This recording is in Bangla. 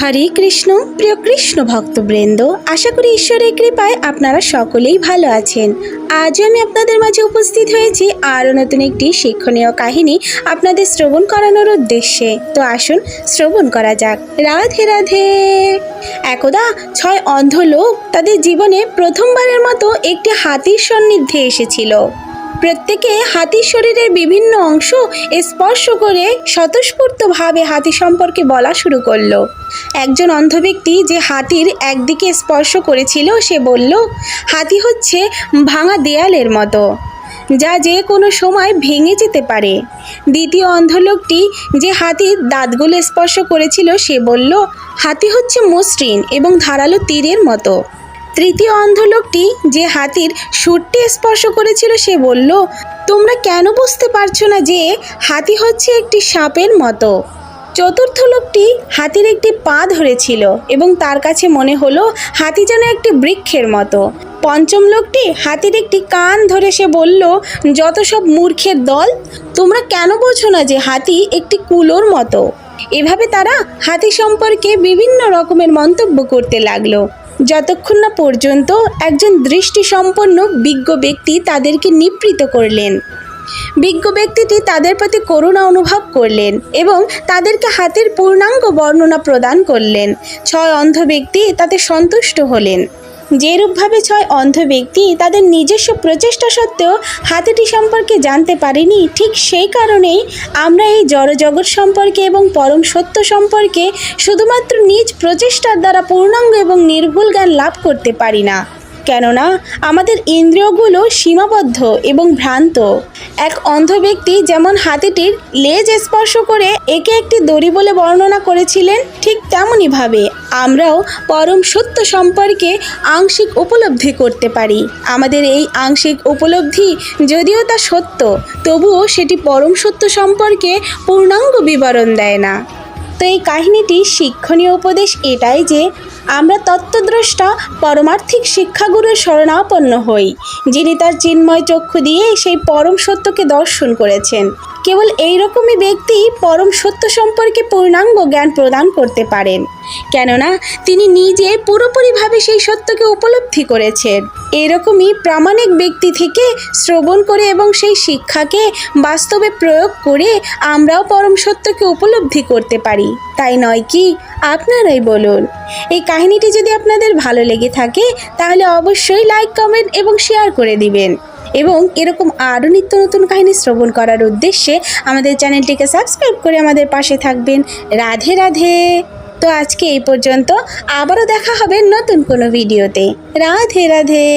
হরে কৃষ্ণ, প্রিয় কৃষ্ণ ভক্তবৃন্দ, আশা করি ঈশ্বরের কৃপায় আপনারা সকলেই ভালো আছেন। আজও আমি আপনাদের মাঝে উপস্থিত হয়েছি আরও নতুন একটি শিক্ষণীয় কাহিনী আপনাদের শ্রবণ করানোর উদ্দেশ্যে। তো আসুন শ্রবণ করা যাক। রাধে রাধে। একদা ছয় অন্ধ লোক তাদের জীবনে প্রথমবারের মতো একটি হাতির সান্নিধ্যে এসেছিল। প্রত্যেকে হাতির শরীরের বিভিন্ন অংশ স্পর্শ করে স্বতঃস্ফূর্তভাবে হাতি সম্পর্কে বলা শুরু করল। একজন অন্ধ ব্যক্তি যে হাতির একদিকে স্পর্শ করেছিল, সে বলল, হাতি হচ্ছে ভাঙা দেয়ালের মতো, যা যে কোনো সময় ভেঙে যেতে পারে। দ্বিতীয় অন্ধ লোকটি যে হাতির দাঁতগুলো স্পর্শ করেছিল, সে বলল, হাতি হচ্ছে মসৃণ এবং ধারালো তীরের মতো। তৃতীয় অন্ধ লোকটি যে হাতির সুরটি স্পর্শ করেছিল, সে বলল, তোমরা কেন বুঝতে পারছ না যে হাতি হচ্ছে একটি সাপের মতো? চতুর্থ লোকটি হাতির একটি পা ধরেছিল এবং তার কাছে মনে হলো, হাতি যেন একটি বৃক্ষের মতো। পঞ্চম লোকটি হাতির একটি কান ধরে সে বলল, যত সব মূর্খের দল, তোমরা কেন বোঝো না যে হাতি একটি কুলোর মতো? এভাবে তারা হাতি সম্পর্কে বিভিন্ন রকমের মন্তব্য করতে লাগল। যতক্ষণ না পর্যন্ত একজন দৃষ্টিসম্পন্ন বিজ্ঞ ব্যক্তি তাদেরকে নিবৃত করলেন। বিজ্ঞ ব্যক্তিটি তাদের প্রতি করুণা অনুভব করলেন এবং তাদেরকে হাতের পূর্ণাঙ্গ বর্ণনা প্রদান করলেন। ছয় অন্ধ ব্যক্তি তাতে সন্তুষ্ট হলেন। যেরূপভাবে ছয় অন্ধ ব্যক্তি তাদের নিজস্ব প্রচেষ্টা সত্ত্বেও হাতিটি সম্পর্কে জানতে পারেনি, ঠিক সেই কারণেই আমরা এই জড়জগৎ সম্পর্কে এবং পরম সত্য সম্পর্কে শুধুমাত্র নিজ প্রচেষ্টার দ্বারা পূর্ণাঙ্গ এবং নির্ভুল জ্ঞান লাভ করতে পারি না। কেননা, আমাদের ইন্দ্রিয়গুলো সীমাবদ্ধ এবং ভ্রান্ত। এক অন্ধ ব্যক্তি যেমন হাতিটির লেজ স্পর্শ করে একে একটি দড়ি বলে বর্ণনা করেছিলেন, ঠিক তেমনইভাবে আমরাও পরম সত্য সম্পর্কে আংশিক উপলব্ধি করতে পারি। আমাদের এই আংশিক উপলব্ধি যদিও তা সত্য, তবুও সেটি পরম সত্য সম্পর্কে পূর্ণাঙ্গ বিবরণ দেয় না। তো এই কাহিনীটির শিক্ষণীয় উপদেশ এটাই যে, আমরা তত্ত্বদ্রষ্টা পরমার্থিক শিক্ষাগুরুর শরণাপন্ন হই, যিনি তার চিন্ময় চক্ষু দিয়ে সেই পরম সত্যকে দর্শন করেছেন। কেবল এই রকমই ব্যক্তি পরম সত্য সম্পর্কে পূর্ণাঙ্গ জ্ঞান প্রদান করতে পারেন। কেননা, তিনি নিজে পুরোপুরিভাবে সেই সত্যকে উপলব্ধি করেছেন। এরকমই প্রামাণিক ব্যক্তি থেকে শ্রবণ করে এবং সেই শিক্ষাকে বাস্তবে প্রয়োগ করে আমরাও পরম সত্যকে উপলব্ধি করতে পারি। তাই নয় কি? আপনারাই বলুন। এই কাহিনীটি যদি আপনাদের ভালো লেগে থাকে, তাহলে অবশ্যই লাইক, কমেন্ট এবং শেয়ার করে দিবেন। এবং এরকম আরও নিত্য নতুন কাহিনী শ্রবণ করার উদ্দেশ্যে আমাদের চ্যানেলটিকে সাবস্ক্রাইব করে আমাদের পাশে থাকবেন। রাধে রাধে। তো আজকে এই পর্যন্ত আবারও দেখা হবে নতুন কোনো ভিডিওতে। রাধে রাধে।